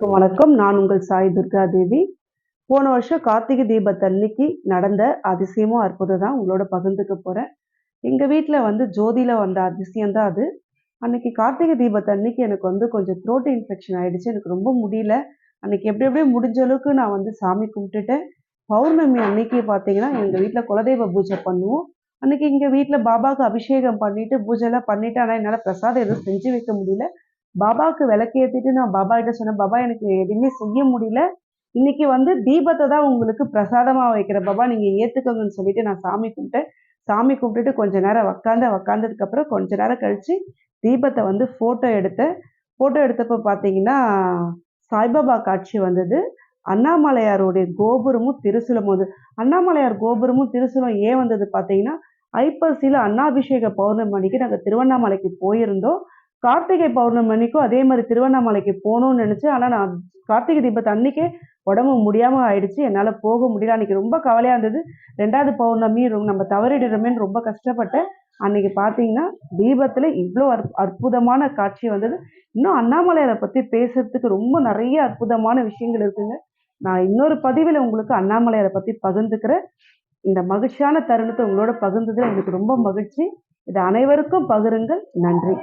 வணக்கம். நான் உங்கள் சாய் துர்கா தேவி போன வருஷம் கார்த்திகை தீபத்தன்னைக்கு நடந்த அதிசயமும் அற்புதம் தான் உங்களோட பகிர்ந்துக்க போகிறேன் எங்கள் வீட்டில் வந்து ஜோதியில் வந்த அதிசயம் தான் அது. அன்னைக்கு கார்த்திகை தீபத்தன்னைக்கு எனக்கு வந்து கொஞ்சம் த்ரோட் இன்ஃபெக்ஷன் ஆயிடுச்சு. எனக்கு ரொம்ப முடியல. அன்னைக்கு எப்படி எப்படியே முடிஞ்ச அளவுக்கு நான் வந்து சாமி கும்பிட்டுட்டேன். பௌர்ணமி அன்னைக்கு பார்த்தீங்கன்னா எங்கள் வீட்டில் குலதெய்வ பூஜை பண்ணுவோம். அன்னைக்கு எங்கள் வீட்டில் பாபாவுக்கு அபிஷேகம் பண்ணிட்டு பூஜைலாம் பண்ணிட்டு ஆனால் என்னால் பிரசாதம் எதுவும் செஞ்சு வைக்க முடியல. பாபாவுக்கு விளக்கேற்றிட்டு நான் பாபா கிட்ட சொன்னேன் பாபா எனக்கு எதுவுமே செய்ய முடியல. இன்னைக்கு வந்து தீபத்தை தான் உங்களுக்கு பிரசாதமாக வைக்கிறேன். பாபா நீங்கள் ஏற்றுக்கோங்கன்னு சொல்லிட்டு நான் சாமி கும்பிட்டேன். சாமி கும்பிட்டுட்டு கொஞ்ச நேரம் உக்காந்த உக்காந்ததுக்கப்புறம் கொஞ்ச நேரம் கழித்து தீபத்தை வந்து ஃபோட்டோ எடுத்தேன். ஃபோட்டோ எடுத்தப்போ பார்த்தீங்கன்னா சாய்பாபா காட்சி வந்தது. அண்ணாமலையாருடைய கோபுரமும் திருசுலம் வந்து அண்ணாமலையார் கோபுரமும் திருசுலம் ஏன் வந்தது பார்த்தீங்கன்னா ஐப்பசியில் அண்ணாபிஷேக பௌர்ணமணிக்கு நாங்கள் திருவண்ணாமலைக்கு போயிருந்தோம். கார்த்திகை பௌர்ணமி அன்னைக்கும் அதே மாதிரி திருவண்ணாமலைக்கு போகணும்னு நினச்சேன் ஆனால் நான் கார்த்திகை தீபத்தை அன்னைக்கே உடம்பு முடியாமல் ஆயிடுச்சு. என்னால் போக முடியல. அன்னைக்கு ரொம்ப கவலையாக இருந்தது. ரெண்டாவது பௌர்ணமி நம்ம தவறிடுறோமேன்னு ரொம்ப கஷ்டப்பட்டேன். அன்னைக்கு பார்த்தீங்கன்னா தீபத்தில் இவ்வளோ அற் அற்புதமான காட்சி வந்தது. இன்னும் அண்ணாமலையாரை பற்றி பேசுறதுக்கு ரொம்ப நிறைய அற்புதமான விஷயங்கள் இருக்குங்க. நான் இன்னொரு பதிவில் உங்களுக்கு அண்ணாமலையரை பற்றி பகிர்ந்துக்கிறேன். இந்த மகிழ்ச்சியான தருணத்தை உங்களோட பகிர்ந்ததில் எனக்கு ரொம்ப மகிழ்ச்சி. இது அனைவருக்கும் பகிருங்கள். நன்றி.